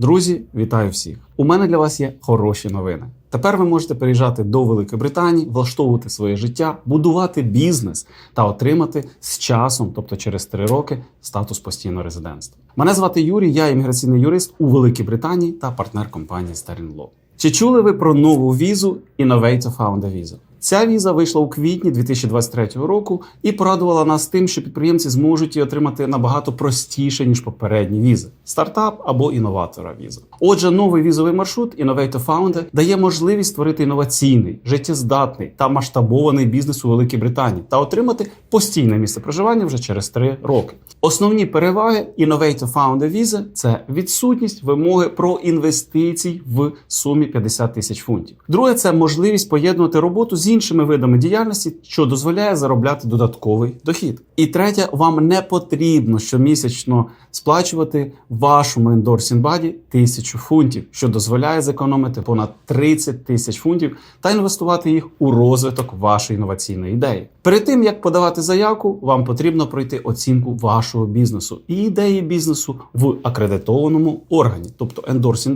Друзі, вітаю всіх! У мене для вас є хороші новини. Тепер ви можете переїжджати до Великої Британії, влаштовувати своє життя, будувати бізнес та отримати з часом, тобто через три роки, статус постійного резидентства. Мене звати Юрій, я імміграційний юрист у Великій Британії та партнер компанії Sterling Law. Чи чули ви про нову візу Innovator Founder Visa? Ця віза вийшла у квітні 2023 року і порадувала нас тим, що підприємці зможуть її отримати набагато простіше ніж попередні візи стартап або інноватора віза. Отже, новий візовий маршрут Innovator Founder дає можливість створити інноваційний, життєздатний та масштабований бізнес у Великій Британії та отримати постійне місце проживання вже через три роки. Основні переваги Innovator Founder Visa – це відсутність вимоги про інвестицій в сумі 50 тисяч фунтів. Друге, це можливість поєднувати роботу з іншими видами діяльності, що дозволяє заробляти додатковий дохід. І третє, вам не потрібно щомісячно сплачувати вашому ендорсінг баді тисячу фунтів, що дозволяє зекономити понад 30 тисяч фунтів та інвестувати їх у розвиток вашої інноваційної ідеї. Перед тим як подавати заявку, вам потрібно пройти оцінку вашого бізнесу і ідеї бізнесу в акредитованому органі, тобто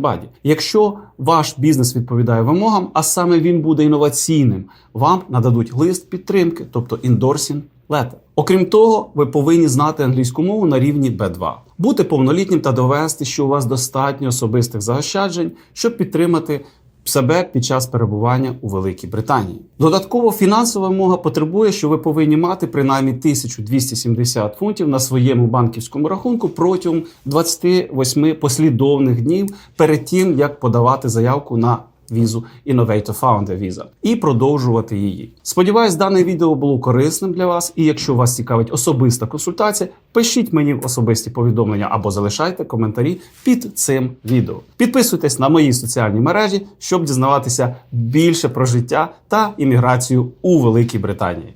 body. Якщо ваш бізнес відповідає вимогам, а саме він буде інноваційним, вам нададуть лист підтримки, тобто endorsing letter. Окрім того, ви повинні знати англійську мову на рівні B2, бути повнолітнім та довести, що у вас достатньо особистих заощаджень, щоб підтримати себе під час перебування у Великій Британії. Додатково фінансова вимога потребує, що ви повинні мати принаймні 1270 фунтів на своєму банківському рахунку протягом 28 послідовних днів перед тим, як подавати заявку на візу Innovator Founder Visa і продовжувати її. Сподіваюсь, дане відео було корисним для вас. І якщо вас цікавить особиста консультація, пишіть мені в особисті повідомлення або залишайте коментарі під цим відео. Підписуйтесь на мої соціальні мережі, щоб дізнаватися більше про життя та імміграцію у Великій Британії.